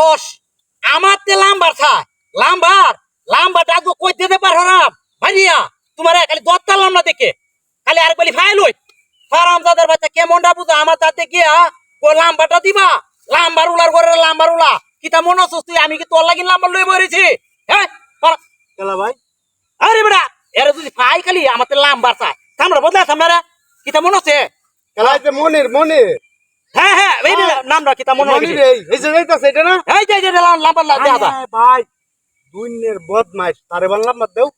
সাহস। আমার তে লাম্বার থা লাম্বার? লাম্বাটা আগে কই দিতে পারো না ভাইয়া তোমার খালি দত তালাম না দেখে। খালি আর বলি ফাইল হই ফারাম দাদার বাচ্চা কেমনটা বুঝা? আমার তাতে গিয়া ও লাম্বাটা দিবা? লাম্বার উলার করে লাম্বার উলা। কিতা মনে হচ্ছে তুই? আমি কি তোর লাগিন লাম্বার লই বলেছি হ্যাঁ? কেলা ভাই? আরে বেটা এরা যদি ফাই খালি আমার তে লাম্বার চায় কামড়া বদলা সামনে কিতা মনে হচ্ছে যে মনির মনির। হ্যাঁ হ্যাঁ এই মনে হয় এই এই যে এইতাছে এটা না? এই যে যে লাম্বার লাগা দা ভাই দুইনের বদমাইশ তারে বানলাম না দেও।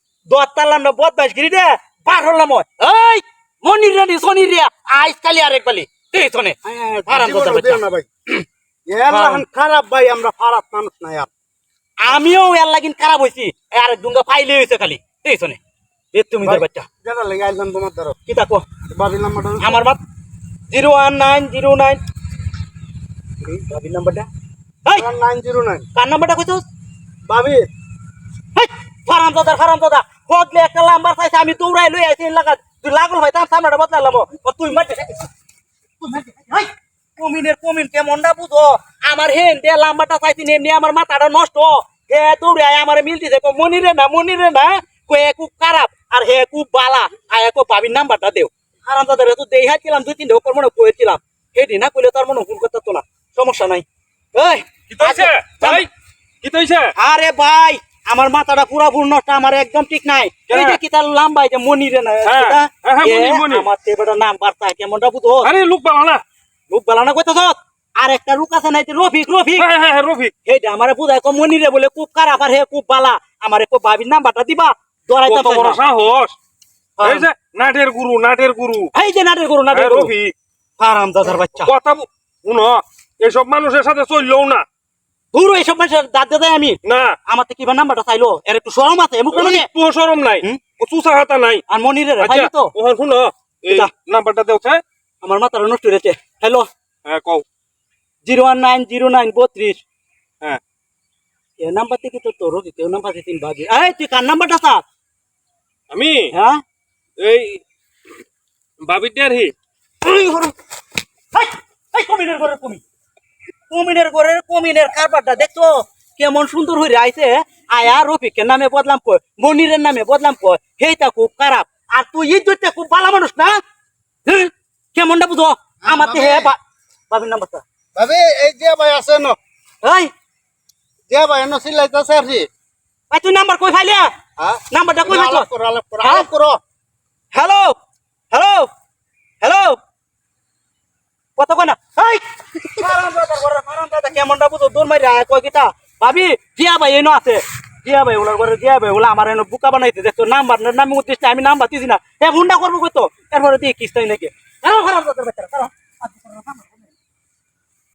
না বদমাইশ গিরি দে বার হলাম। এই মনির রেডি সনির আইস কালি আরেক বালি। এই শোনে আরাম করতে না ভাই। এলাহান খারাপ ভাই আমরা খারাপ মানুষ না আর আমিও এর লাগিন খারাপ হইছি এই আরেক দুঙ্গা ফাইলে হইছে খালি। এই শোনে এ তুমি তোর বাচ্চা। যেটা লেগে আইলাম তোমার দ্বারা। কি তাকো নাম্বারটা আমার বাপ zero one nine zero nine. বাবির নাম্বারটা? Nine zero nine. কার নাম্বারটা কইছো বাবি হেই! ফারাম দাদা ফারাম দাদা কদলে একটা লাম্বার চাইছে আমি দৌড়াই লই আইছি লাগা। তুই লাগল হয় তার সামনেটা বদলালাম ও তুই মারতে কমিনের কমিন কেমনটা বুঝো? আমার হেন দে লাম্বাটা চাইছি এমনি আমার মাথাটা নষ্ট। হে দৌড়ে আয় আমার মিল দিছে। মনিরে না মনিরে না কো এ খুব খারাপ। আর হে খুব বালা। আয় কো বাবির নাম্বারটা দেও। হারাম দাদা রে তো দেই হাইছিলাম দুই তিনটে ওপর মনে কইছিলাম হেডি না কইলে তার মনে করতে তো না। সমস্যা নাই। এই কি তৈছে ভাই কি তৈছে আরে ভাই আমার মাথাটা পুরা নষ্ট আমার একদম ঠিক নাই। এই যে কি তার লাম্বা এই যে মনিরে না? হ্যাঁ, হ্যাঁ, হ্যাঁ, মনি, মনি। আমার তো নাম বার্তা কেমনটা বুঝো? আরে লোক বালা না। রূপ বেলা না কইতাছ? আর একটা রূপ আছে যে রফিক রফিক। হ্যাঁ হ্যাঁ হ্যাঁ রফিক। আমারে বুঝাই কো মনিরে বলে খুব খারাপ আর হে খুব বালা। আমারে কো ভাবির নাম্বারটা দিবা দরাইতে সাহস। হ্যাঁ। এই যে নাটের গুরু নাটের গুরু। এই যে নাটের করো নাটের হ্যাঁ, করো রফিক হারাম দাদার বাচ্চা। কথা শুনো এসব মানুষের সাথে চললেও না। দূর এইসব মানুষের দাঁত দেয় আমি। না। আমার তো কিবা নাম্বারটা চাইলো। এর একটু সরম আছে মানে? সরম নাই। চুষা হাতা নাই। আর মনিরে আচ্ছা ভাই তো। ওখানে শুনো এই এটা। নাম্বারটা দেওছে আমার মাথাটা নষ্ট হয়েছে হ্যালো? হ্যাঁ কও। Zero one nine zero nine বত্রিশ। হ্যাঁ। এ নাম্বার থেকে তো তোর কেউ নাম্বার তিন বাজে এই তুই কার নাম্বারটা স্যার আমি? হ্যাঁ? এই বাবিটার হি। কমিনের ঘরের কমি কমিনের ঘরের কমিনের কারবারটা দেখছ? কেমন সুন্দর হয়ে আইছে আয়া রফিকের নামে বদলাম কয় মনিরের নামে বদলাম কয় হেইটা খুব খারাপ। আর তুই ইজ্জতটা খুব ভালো মানুষ না? হ্যাঁ? কেমনটা বুঝো? আমার তো হে বা- বাবির নাম্বারটা। ভাবি এই যে ভাই আছে ন। এই? যে ভাই এনে সিলাইতেছে আর কি। এই তুই নাম্বার কই ফাইলে হ্যাঁ? নাম্বারটা কই ফাইছ আলাপ করো আলাপ করো হ্যাঁ? আলাপ করো। হ্যালো? হ্যালো? হ্যালো? কত কয় না। এই! কেমনটা বুঝো দূর মারি কয় কিতা? ভাবি, জিয়া ভাই এনো আছে। জিয়া ভাই ওলার ঘরে, জিয়া ভাই ওলা আমার এনো বুকা বানাইতে দেখতো নাম্বার নামে উদ্দেশ্যে আমি নাম্বার দিছি না। হে ভুন্ডা করব কইতো এরপরে দিয়ে কিস্তাই নাকি। হ্যাঁ খারাপ